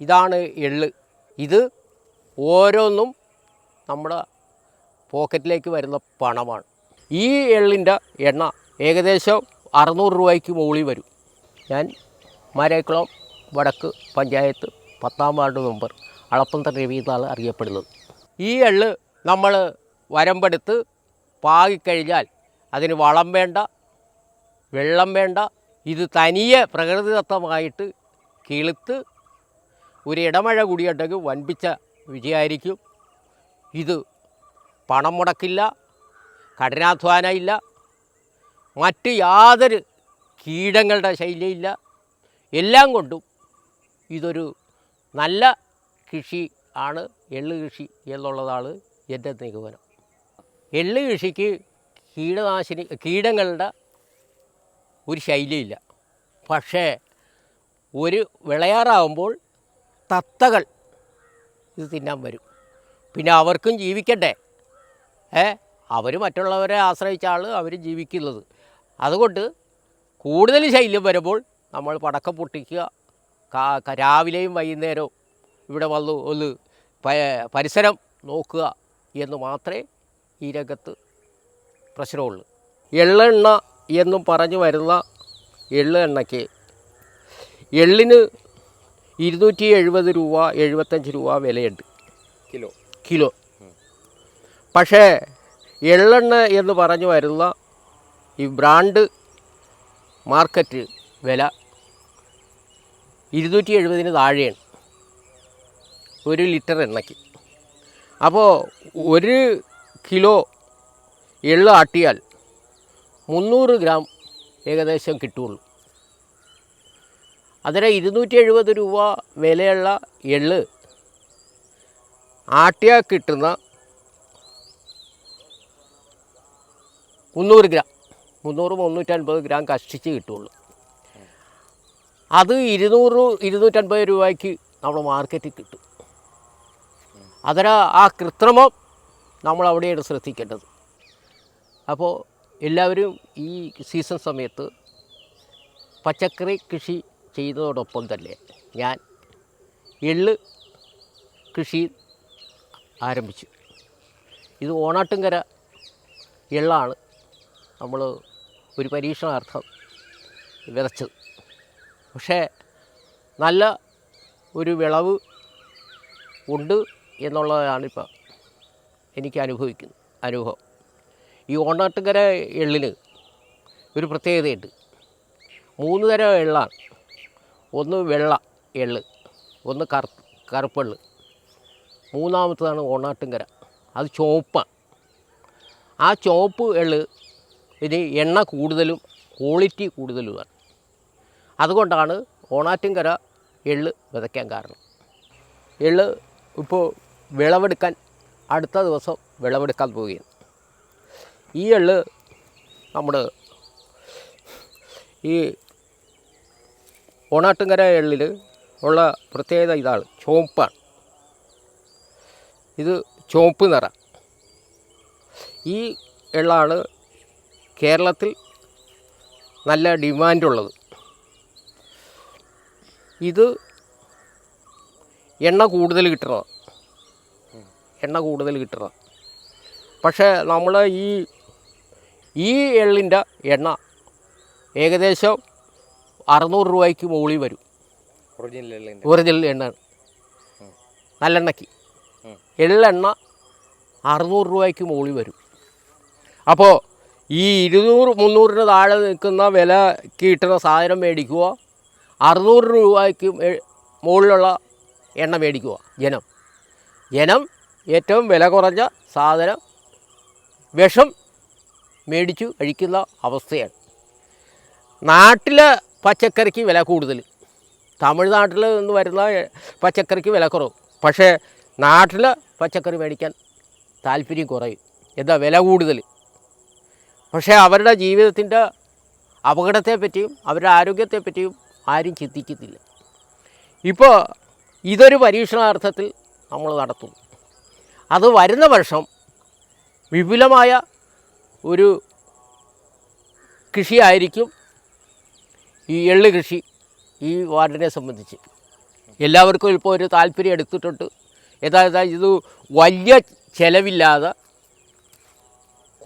ഇതാണ് എള്ള്. ഇത് ഓരോന്നും നമ്മുടെ പോക്കറ്റിലേക്ക് വരുന്ന പണമാണ്. ഈ എള്ളിന്റെ എണ്ണ ഏകദേശം അറുന്നൂറ് രൂപയ്ക്ക് മുകളിൽ വരും. ഞാൻ മാരേക്കുളം വടക്ക് പഞ്ചായത്ത് പത്താം വാർഡ് മെമ്പർ അളപ്പന്ത രവി എന്നാണ് അറിയപ്പെടുന്നത്. ഈ എള്ള് നമ്മൾ വരമ്പെടുത്ത് പാകിക്കഴിഞ്ഞാൽ അതിന് വളം വേണ്ട വെള്ളം വേണ്ട ഇത് തനിയെ പ്രകൃതിദത്തമായിട്ട് കിളുത്ത് ഒരു ഇടമഴ കൂടിയിട്ടേക്ക് വൻപിച്ച വിജയമായിരിക്കും ഇത് പണം മുടക്കില്ല കഠിനാധ്വാനം ഇല്ല മറ്റ് യാതൊരു കീടങ്ങളുടെ ശൈലിയില്ല എല്ലാം കൊണ്ടും ഇതൊരു നല്ല കൃഷി ആണ് എള്ള് കൃഷി എന്നുള്ളതാണ് എന്റെ നിഗമനം. എള്ള് കൃഷിക്ക് കീടനാശിനി കീടങ്ങളുടെ ഒരു ശൈലിയില്ല. പക്ഷേ ഒരു വിളയാറാകുമ്പോൾ തത്തകൾ ഇത് തിന്നാൻ വരും. പിന്നെ അവർക്കും ജീവിക്കണ്ടേ? ഏ? അവർ മറ്റുള്ളവരെ ആശ്രയിച്ചാണ് അവർ ജീവിക്കുന്നത്. അതുകൊണ്ട് കൂടുതൽ ശൈല്യം വരുമ്പോൾ നമ്മൾ പടക്കം പൊട്ടിക്കുക രാവിലെയും വൈകുന്നേരവും ഇവിടെ വന്ന് ഒന്ന് പരിസരം നോക്കുക എന്ന് മാത്രമേ ഈ രംഗത്ത് പ്രശ്നമുള്ളൂ. എള്ളെണ്ണ എന്നും പറഞ്ഞു വരുന്ന എള്ള് എണ്ണയ്ക്ക് എള്ളിന് ഇരുന്നൂറ്റി എഴുപത് രൂപ എഴുപത്തഞ്ച് രൂപ വിലയുണ്ട്. കിലോ. കിലോ. പക്ഷേ എള്ളെണ്ണ എന്ന് പറഞ്ഞു വരുന്ന ഈ ബ്രാൻഡ് മാർക്കറ്റ് വില ഇരുന്നൂറ്റി എഴുപതിന് താഴെയാണ്. ഒരു ലിറ്റർ എണ്ണയ്ക്ക്. അപ്പോൾ ഒരു കിലോ എള്ള് ആട്ടിയാൽ മുന്നൂറ് ഗ്രാം ഏകദേശം കിട്ടുള്ളൂ. അതിന് ഇരുന്നൂറ്റി എഴുപത് രൂപ വിലയുള്ള എള്ള്. ആട്ടിയാൽ കിട്ടുന്ന മുന്നൂറ് ഗ്രാം. മുന്നൂറ് മുന്നൂറ്റൻപത് ഗ്രാം കഷ്ടിച്ച് കിട്ടുള്ളൂ. അത് ഇരുന്നൂറ് ഇരുന്നൂറ്റൻപത് രൂപയ്ക്ക് നമ്മൾ മാർക്കറ്റിൽ കിട്ടും. അതിന് ആ കൃത്രിമം നമ്മൾ അവിടെയാണ് ശ്രദ്ധിക്കേണ്ടത്. അപ്പോൾ എല്ലാവരും ഈ സീസൺ സമയത്ത് പച്ചക്കറി കൃഷി ചെയ്യുന്നതോടൊപ്പം തന്നെ ഞാൻ എള്ള് കൃഷി ആരംഭിച്ചു. ഇത് ഓണാട്ടുംകര എള്ളാണ്. നമ്മൾ ഒരു പരീക്ഷണാർത്ഥം വിതച്ചത്. പക്ഷേ നല്ല ഒരു വിളവ് ഉണ്ട് എന്നുള്ളതാണ് ഇപ്പം എനിക്ക് അനുഭവിക്കുന്നത് അനുഭവം. ഈ ഓണാട്ടുകര എള്ളിന് ഒരു പ്രത്യേകതയുണ്ട്. മൂന്ന് തരം എള്ളാണ്. ഒന്ന് വെള്ള എള്ള് ഒന്ന് കറു കറുപ്പെള്ള്. മൂന്നാമത്തതാണ് ഓണാട്ടുംകര അത് ചുവപ്പാണ് ആ ചുവപ്പ് എള്ള് ഇതിന് എണ്ണ കൂടുതലും ക്വാളിറ്റി കൂടുതലുമാണ്. അതുകൊണ്ടാണ് ഓണാറ്റുംകര എള്ള് വിതയ്ക്കാൻ കാരണം. എള്ള് ഇപ്പോൾ വിളവെടുക്കാൻ അടുത്ത ദിവസം വിളവെടുക്കാൻ പോവുകയാണ്. ഈ എള്ള് നമ്മുടെ ഈ ഓണാട്ടുംകര എള്ളിൽ ഉള്ള പ്രത്യേകത ഇതാണ്. ചുവപ്പാണ്. ഇത് ചുവപ്പ് നിറ. ഈ എള്ളാണ് കേരളത്തിൽ നല്ല ഡിമാൻഡുള്ളത്. ഇത് എണ്ണ കൂടുതൽ കിട്ടണം എണ്ണ കൂടുതൽ കിട്ടണം പക്ഷേ നമ്മൾ ഈ ഈ എള്ളിന്റെ എണ്ണ ഏകദേശം അറുന്നൂറ് രൂപയ്ക്ക് മുകളിൽ വരും. ഒറിജിനൽ എണ്ണ. നല്ലെണ്ണയ്ക്ക്. എള്ളെണ്ണ അറുന്നൂറ് രൂപയ്ക്ക് മുകളിൽ വരും. അപ്പോൾ ഈ ഇരുന്നൂറ് മുന്നൂറിന് താഴെ നിൽക്കുന്ന വില കിട്ടുന്ന സാധനം മേടിക്കുക അറുന്നൂറ് രൂപയ്ക്ക് മുകളിലുള്ള എണ്ണ മേടിക്കുക ജനം. ജനം ഏറ്റവും വില കുറഞ്ഞ സാധനം വിഷം മേടിച്ചു കഴിക്കുന്ന അവസ്ഥയാണ്. നാട്ടിലെ പച്ചക്കറിക്ക് വില കൂടുതൽ. തമിഴ്നാട്ടിൽ നിന്ന് വരുന്ന പച്ചക്കറിക്ക് വില കുറവ്. പക്ഷേ നാട്ടിൽ പച്ചക്കറി മേടിക്കാൻ താല്പര്യം കുറയും. എന്താ വില കൂടുതൽ? പക്ഷേ അവരുടെ ജീവിതത്തിന്റെ അപകടത്തെപ്പറ്റിയും അവരുടെ ആരോഗ്യത്തെപ്പറ്റിയും ആരും ചിന്തിക്കുന്നില്ല ഇപ്പോൾ ഇതൊരു പരീക്ഷണാർത്ഥത്തിൽ നമ്മൾ നടത്തും അത് വരുന്ന വർഷം വിപുലമായ ഒരു കൃഷിയായിരിക്കും ഈ എള്ള് കൃഷി ഈ വാർഡിനെ സംബന്ധിച്ച്. എല്ലാവർക്കും ഇപ്പോൾ ഒരു താല്പര്യം എടുത്തിട്ടുണ്ട്. യഥാർത്ഥ ഇത് വലിയ ചിലവില്ലാതെ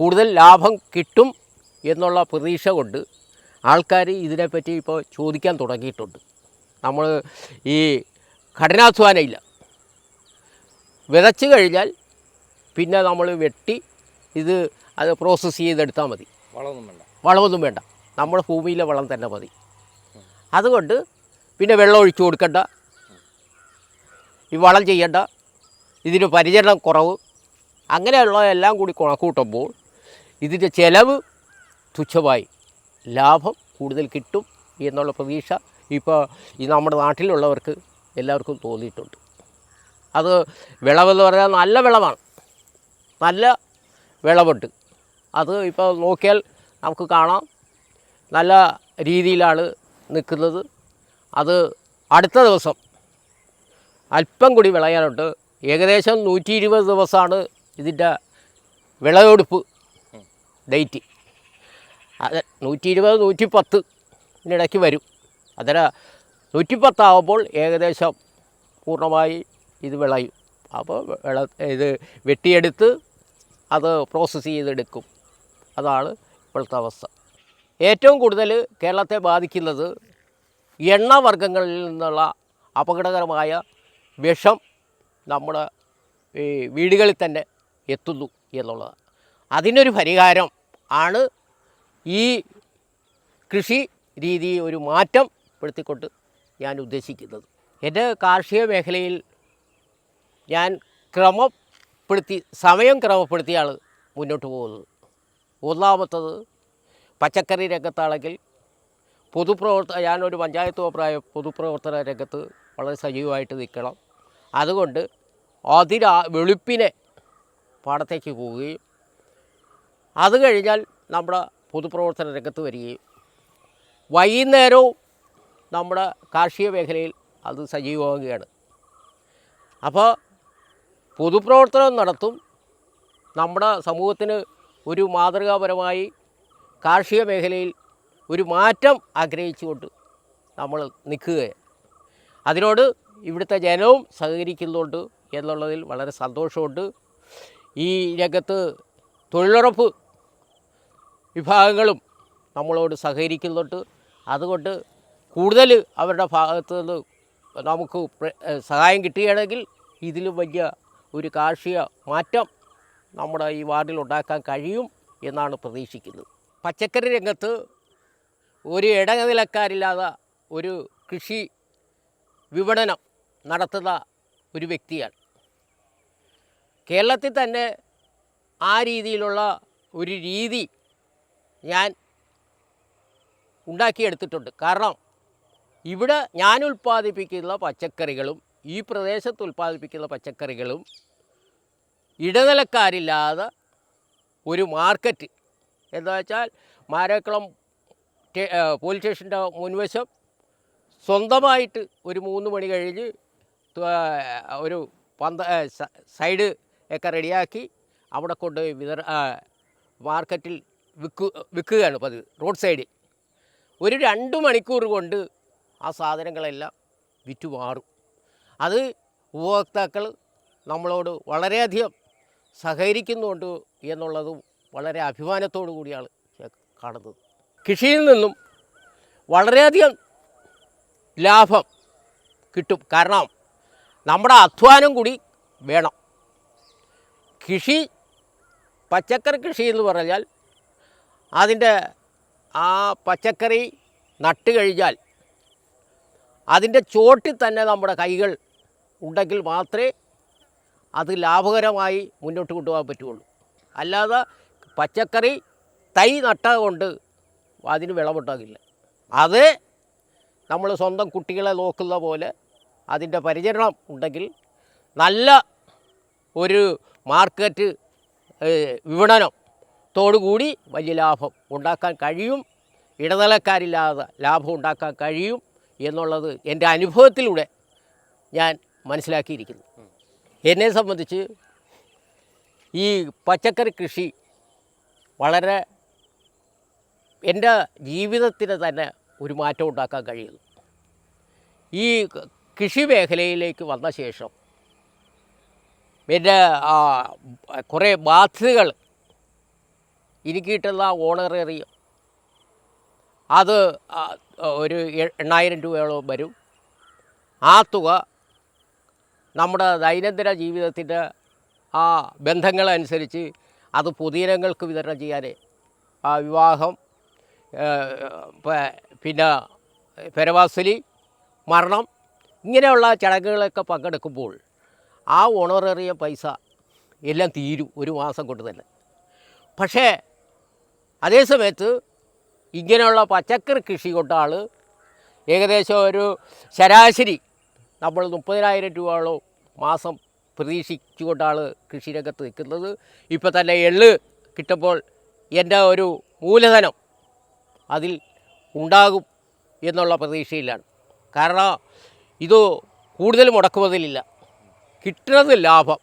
കൂടുതൽ ലാഭം കിട്ടും എന്നുള്ള പ്രതീക്ഷ കൊണ്ട് ആൾക്കാർ ഇതിനെപ്പറ്റി ഇപ്പോൾ ചോദിക്കാൻ തുടങ്ങിയിട്ടുണ്ട്. നമ്മൾ ഈ കഠിനാധ്വാനം ഇല്ല വിതച്ച് കഴിഞ്ഞാൽ പിന്നെ നമ്മൾ വെട്ടി ഇത് അത് പ്രോസസ്സ് ചെയ്തെടുത്താൽ മതി. വളമൊന്നും വേണ്ട. വളമൊന്നും വേണ്ട. നമ്മുടെ ഭൂമിയിലെ വളം തന്നെ മതി. അതുകൊണ്ട് പിന്നെ വെള്ളം ഒഴിച്ചു കൊടുക്കണ്ട. ഈ വളം ചെയ്യണ്ട. ഇതിന് പരിചരണം കുറവ്. അങ്ങനെയുള്ള എല്ലാം കൂടി കണക്കൂട്ടുമ്പോൾ ഇതിന്റെ ചിലവ് തുച്ഛമായി. ലാഭം കൂടുതൽ കിട്ടും എന്നുള്ള പ്രതീക്ഷ ഇപ്പോൾ ഈ നമ്മുടെ നാട്ടിലുള്ളവർക്ക് എല്ലാവർക്കും തോന്നിയിട്ടുണ്ട്. അത് വിളവെന്ന് പറഞ്ഞാൽ നല്ല വിളവാണ്. നല്ല വിളവുണ്ട്. അത് ഇപ്പോൾ നോക്കിയാൽ നമുക്ക് കാണാം. നല്ല രീതിയിലാണ് നിൽക്കുന്നത്. അത് അടുത്ത ദിവസം അല്പം കൂടി വിളയാനുണ്ട്. ഏകദേശം നൂറ്റി ഇരുപത് ദിവസമാണ് ഇതിന്റെ വിളവെടുപ്പ് ഡേറ്റ്. അത് നൂറ്റി ഇരുപത് നൂറ്റി വരും. അതിന് നൂറ്റി പത്താവുമ്പോൾ ഏകദേശം പൂർണമായി ഇത് വിളയും. അപ്പോൾ വിള ഇത് വെട്ടിയെടുത്ത് അത് പ്രോസസ്സ് ചെയ്തെടുക്കും. അതാണ് ഇപ്പോഴത്തെ അവസ്ഥ. ഏറ്റവും കൂടുതൽ കേരളത്തെ ബാധിക്കുന്നത് എണ്ണവർഗങ്ങളിൽ നിന്നുള്ള അപകടകരമായ വിഷം നമ്മുടെ ഈ വീടുകളിൽ തന്നെ എത്തുന്നു എന്നുള്ളത്. അതിനൊരു പരിഹാരം ആണ് ഈ കൃഷി രീതി ഒരു മാറ്റം പെടുത്തിക്കൊണ്ട് ഞാൻ ഉദ്ദേശിക്കുന്നത്. എന്റെ കാർഷിക മേഖലയിൽ ഞാൻ ക്രമപ്പെടുത്തി സമയം ക്രമപ്പെടുത്തിയാണ് മുന്നോട്ട് പോകുന്നത്. ഒന്നാമത്തത് പച്ചക്കറി രംഗത്താണെങ്കിൽ പൊതുപ്രവർത്ത ഞാനൊരു പഞ്ചായത്ത് അഭിപ്രായ പൊതുപ്രവർത്തന രംഗത്ത് വളരെ സജീവമായിട്ട് നിൽക്കണം. അതുകൊണ്ട് അതിരാ വെളുപ്പിനെ പാടത്തേക്ക് പോവുകയും അത് കഴിഞ്ഞാൽ നമ്മുടെ പൊതുപ്രവർത്തന രംഗത്ത് വരികയും. വൈകുന്നേരവും നമ്മുടെ കാർഷിക മേഖലയിൽ അത് സജീവമാവുകയാണ്. അപ്പോൾ പൊതുപ്രവർത്തനം നടത്തും. നമ്മുടെ സമൂഹത്തിന് ഒരു മാതൃകാപരമായി കാർഷിക മേഖലയിൽ ഒരു മാറ്റം ആഗ്രഹിച്ചുകൊണ്ട് നമ്മൾ നിൽക്കുകയാണ്. അതിനോട് ഇവിടുത്തെ ജനവും സഹകരിക്കുന്നുണ്ട് എന്നുള്ളതിൽ വളരെ സന്തോഷമുണ്ട്. ഈ രംഗത്ത് തൊഴിലുറപ്പ് വിഭാഗങ്ങളും നമ്മളോട് സഹകരിക്കുന്നുണ്ട് അതുകൊണ്ട് കൂടുതൽ അവരുടെ ഭാഗത്തു നിന്ന് നമുക്ക് സഹായം കിട്ടുകയാണെങ്കിൽ ഇതിലും വലിയ ഒരു കാർഷിക മാറ്റം നമ്മുടെ ഈ വാർഡിൽ ഉണ്ടാക്കാൻ കഴിയും എന്നാണ് പ്രതീക്ഷിക്കുന്നത്. പച്ചക്കറി രംഗത്ത് ഒരു ഇടനിലക്കാരില്ലാതെ ഒരു കൃഷി വിപണനം നടത്തുന്ന ഒരു വ്യക്തിയാണ്. കേരളത്തിൽ തന്നെ ആ രീതിയിലുള്ള ഒരു രീതി ഞാൻ ഉണ്ടാക്കിയെടുത്തിട്ടുണ്ട്. കാരണം ഇവിടെ ഞാൻ ഉൽപ്പാദിപ്പിക്കുന്ന പച്ചക്കറികളും ഈ പ്രദേശത്ത് ഉൽപ്പാദിപ്പിക്കുന്ന പച്ചക്കറികളും ഇടനിലക്കാരില്ലാതെ ഒരു മാർക്കറ്റ് എന്താ വെച്ചാൽ മാരക്കുളം പോലീസ് സ്റ്റേഷന്റെ മുൻവശം സ്വന്തമായിട്ട് ഒരു മൂന്ന് മണി കഴിഞ്ഞ് ഒരു പന്ത സൈഡ് ഒക്കെ റെഡിയാക്കി അവിടെ കൊണ്ട് വിത മാർക്കറ്റിൽ വിൽക്കു വിൽക്കുകയാണ് പതിവ് റോഡ് സൈഡിൽ ഒരു രണ്ട് മണിക്കൂർ കൊണ്ട് ആ സാധനങ്ങളെല്ലാം വിറ്റു മാറും അത് ഉപഭോക്താക്കൾ നമ്മളോട് വളരെയധികം സഹകരിക്കുന്നുണ്ട് എന്നുള്ളത് വളരെ അഭിമാനത്തോടു കൂടിയാണ് കാണുന്നത്. കൃഷിയിൽ നിന്നും വളരെയധികം ലാഭം കിട്ടും. കാരണം നമ്മുടെ അധ്വാനം കൂടി വേണം. കൃഷി പച്ചക്കറി കൃഷി എന്ന് പറഞ്ഞാൽ അതിന്റെ ആ പച്ചക്കറി നട്ട് കഴിഞ്ഞാൽ അതിന്റെ ചോട്ടിൽ തന്നെ നമ്മുടെ കൈകൾ ഉണ്ടെങ്കിൽ മാത്രമേ അത് ലാഭകരമായി മുന്നോട്ട് കൊണ്ടുപോകാൻ പറ്റുള്ളൂ അല്ലാതെ പച്ചക്കറി തൈ നട്ട കൊണ്ട് അതിന് വിളവുണ്ടാകില്ല. അത് നമ്മൾ സ്വന്തം കുട്ടികളെ നോക്കുന്ന പോലെ അതിന്റെ പരിചരണം ഉണ്ടെങ്കിൽ നല്ല ഒരു മാർക്കറ്റ് വിപണനത്തോടുകൂടി വലിയ ലാഭം ഉണ്ടാക്കാൻ കഴിയും. ഇടനിലക്കാരില്ലാതെ ലാഭം ഉണ്ടാക്കാൻ കഴിയും എന്നുള്ളത് എന്റെ അനുഭവത്തിലൂടെ ഞാൻ മനസ്സിലാക്കിയിരിക്കുന്നു. എന്നെ സംബന്ധിച്ച് ഈ പച്ചക്കറി കൃഷി വളരെ എന്റെ ജീവിതത്തിന് തന്നെ ഒരു മാറ്റം ഉണ്ടാക്കാൻ കഴിയുന്നു. ഈ കൃഷി മേഖലയിലേക്ക് വന്ന ശേഷം പിന്നെ കുറേ ബാധ്യതകൾ എനിക്ക് കിട്ടുന്ന ഓണറേറിയ അത് ഒരു എണ്ണായിരം രൂപയോളം വരും. ആ തുക നമ്മുടെ ദൈനംദിന ജീവിതത്തിന്റെ ആ ബന്ധങ്ങളനുസരിച്ച് അത് പൊതുജനങ്ങൾക്ക് വിതരണം ചെയ്യാൻ ആ വിവാഹം പിന്നെ പെരവാസലി മരണം ഇങ്ങനെയുള്ള ചടങ്ങുകളൊക്കെ പങ്കെടുക്കുമ്പോൾ ആ ഓണറേറിയ പൈസ എല്ലാം തീരും ഒരു മാസം കൊണ്ട് തന്നെ. പക്ഷേ അതേസമയത്ത് ഇങ്ങനെയുള്ള പച്ചക്കറി കൃഷി കൊണ്ടാൾ ഏകദേശം ഒരു ശരാശരി നമ്മൾ മുപ്പതിനായിരം രൂപയോളം മാസം പ്രതീക്ഷിച്ചുകൊണ്ടാണ് കൃഷിരംഗത്ത് നിൽക്കുന്നത്. ഇപ്പോൾ തന്നെ എള്ള് കിട്ടുമ്പോൾ എന്റെ ഒരു മൂലധനം അതിൽ ഉണ്ടാകും എന്നുള്ള പ്രതീക്ഷയിലാണ്. കാരണം ഇത് കൂടുതൽ മുടക്കുമതിലില്ല കിട്ടുന്നത് ലാഭം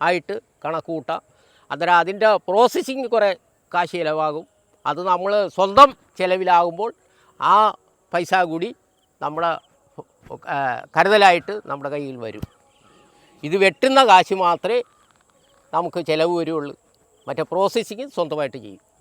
ആയിട്ട് കണക്കുകൂട്ട. കൂട്ടാം അന്നേരം അതിന്റെ പ്രോസസ്സിങ് കുറേ കാശ് ചിലവാകും. അത് നമ്മൾ സ്വന്തം ചിലവിലാകുമ്പോൾ ആ പൈസ കൂടി നമ്മുടെ കരുതലായിട്ട് നമ്മുടെ കയ്യിൽ വരും. ഇത് വെട്ടുന്ന കാശ് മാത്രമേ നമുക്ക് ചിലവ് വരുള്ളൂ. മറ്റേ പ്രോസസ്സിങ് സ്വന്തമായിട്ട് ചെയ്യും.